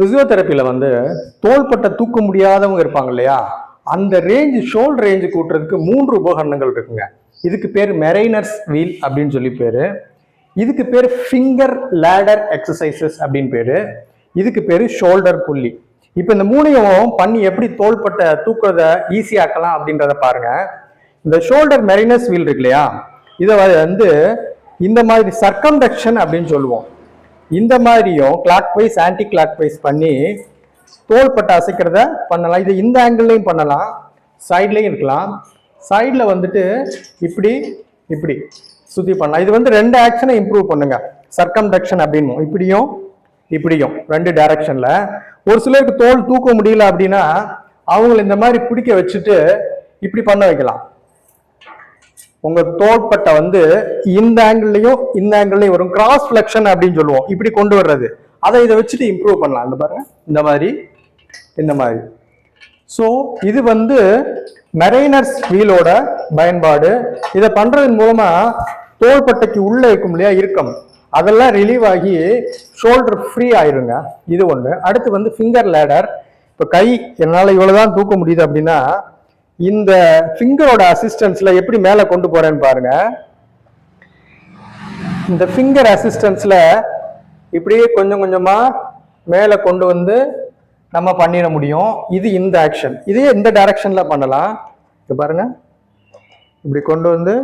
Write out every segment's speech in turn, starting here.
பிசியோதெரப்பியில் வந்து தோள்பட்டை தூக்க முடியாதவங்க இருப்பாங்க இல்லையா? அந்த ரேஞ்ச் ஷோல் ரேஞ்சு கூட்டுறதுக்கு மூன்று உபகரணங்கள் இருக்குங்க. இதுக்கு பேர் மெரைனர்ஸ் வீல் அப்படின்னு சொல்லி பேர். இதுக்கு பேர் ஃபிங்கர் லேடர் எக்ஸசைசஸ் அப்படின்னு பேர். இதுக்கு பேர் ஷோல்டர் புள்ளி இப்போ இந்த மூணையும் பண்ணி எப்படி தோள்பட்டை தூக்குறத ஈஸியாக்கலாம் அப்படின்றத பாருங்க. இந்த ஷோல்டர் மெரைனஸ் வீல் இருக்கு இல்லையா? இதை வந்து இந்த மாதிரி சர்க்கம்டக்ஷன் அப்படின்னு சொல்லுவோம். இந்த மாதிரியும் clockwise anticlockwise பண்ணி தோல் பட்டை அசைக்கிறத பண்ணலாம். இது இந்த ஆங்கிள்லையும் பண்ணலாம். சைட்லேயும் இருக்கலாம். சைடில் வந்துட்டு இப்படி இப்படி சுற்றி பண்ணலாம். இது வந்து ரெண்டு ஆக்ஷனை இம்ப்ரூவ் பண்ணுங்க. சர்க்கம்டக்ஷன் அப்படின்னு. இப்படியும் இப்படியும். ரெண்டு டைரக்ஷனில் ஒரு சிலருக்கு தோல் தூக்க முடியல அப்படின்னா அவங்கள இந்த மாதிரி பிடிக்க வச்சுட்டு இப்படி பண்ண வைக்கலாம். உங்க தோள்பட்டை வந்து இந்த ஆங்கிள்லயும் இந்த ஆங்கிள்லயும் வரும். கிராஸ் ஃபிளெக்ஷன் அப்படின்னு சொல்லுவோம். இப்படி கொண்டு வர்றது. அதை இதை வச்சுட்டு இம்ப்ரூவ் பண்ணலாம். இந்த பாருங்க. இந்த மாதிரி இந்த மாதிரி. ஸோ இது வந்து மெரைனர்ஸ் வீலோட பயன்பாடு. இதை பண்றதன் மூலமா தோள்பட்டைக்கு உள்ள இருக்கும் இல்லையா? இருக்கம் அதெல்லாம் ரிலீவ் ஆகி ஷோல்டர் ஃப்ரீ ஆயிருங்க. இது ஒன்று அடுத்து வந்து ஃபிங்கர் லேடர் இப்போ கை என்னால் இவ்வளோதான் தூக்க முடியுது அப்படின்னா இந்த ஃபிங்கரோட அசிஸ்டன்ஸ்ல எப்படி மேலே கொண்டு போறேன்னு பாருங்க. இந்த ஃபிங்கர் அசிஸ்டன்ஸ்ல இப்படியே கொஞ்சம் கொஞ்சமா மேலே கொண்டு வந்து நம்ம பண்ணிட முடியும். இது இந்த ஆக்ஷன் இதே இந்த டைரக்ஷன்ல பண்ணலாம். இது பாருங்க. இப்படி கொண்டு வந்து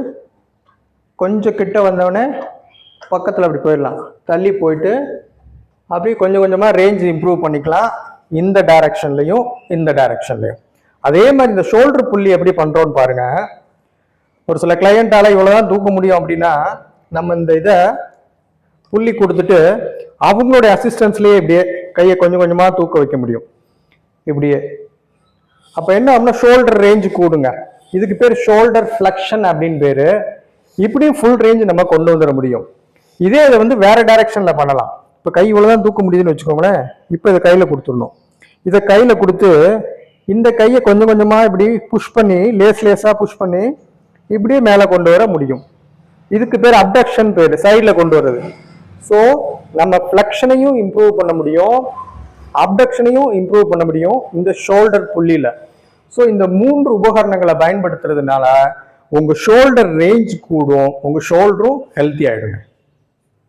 கொஞ்சம் கிட்ட வந்தவொடனே பக்கத்தில் அப்படி போயிடலாம். தள்ளி போயிட்டு அப்படியே கொஞ்சம் கொஞ்சமாக ரேஞ்ச் இம்ப்ரூவ் பண்ணிக்கலாம். இந்த டைரக்ஷன்லையும் இந்த டைரக்ஷன்லையும் அதே மாதிரி இந்த ஷோல்டர் புள்ளி எப்படி பண்ணுறோன்னு பாருங்க. ஒரு சில கிளையண்ட்டால் இவ்வளோதான் தூக்க முடியும் அப்படின்னா நம்ம இந்த இதை புள்ளி கொடுத்துட்டு அவங்களுடைய அசிஸ்டன்ஸ்லேயே இப்படியே கையை கொஞ்சம் கொஞ்சமாக தூக்க வைக்க முடியும். இப்படியே. அப்போ என்ன அப்படின்னா ஷோல்டர் ரேஞ்ச் கூடுங்க. இதுக்கு பேர் ஷோல்டர் ஃப்ளக்ஷன் அப்படின்னு பேர். இப்படியும் ஃபுல் ரேஞ்ச் நம்ம கொண்டு வந்துட முடியும். இதே இதை வந்து வேறு டைரெக்ஷனில் பண்ணலாம். இப்போ கை இவ்வளோதான் தூக்க முடியுதுன்னு வச்சுக்கோங்களேன். இப்போ இதை கையில் கொடுத்துடணும். இதை கையில் கொடுத்து இந்த கையை கொஞ்சம் கொஞ்சமாக இப்படி புஷ் பண்ணி லேஸ் லேஸாக புஷ் பண்ணி இப்படியே மேலே கொண்டு வர முடியும். இதுக்கு பேர் அப்டக்ஷன் பேர் சைடில் கொண்டு வர்றது. ஸோ நம்ம ஃப்ளக்ஷனையும் இம்ப்ரூவ் பண்ண முடியும். அப்டக்ஷனையும் இம்ப்ரூவ் பண்ண முடியும் இந்த ஷோல்டர் புள்ளியில். ஸோ இந்த மூன்று உபகரணங்களை பயன்படுத்துறதுனால உங்கள் ஷோல்டர் ரேஞ்ச் கூடும் உங்கள் ஷோல்டரும் ஹெல்த்தி ஆகிடுங்க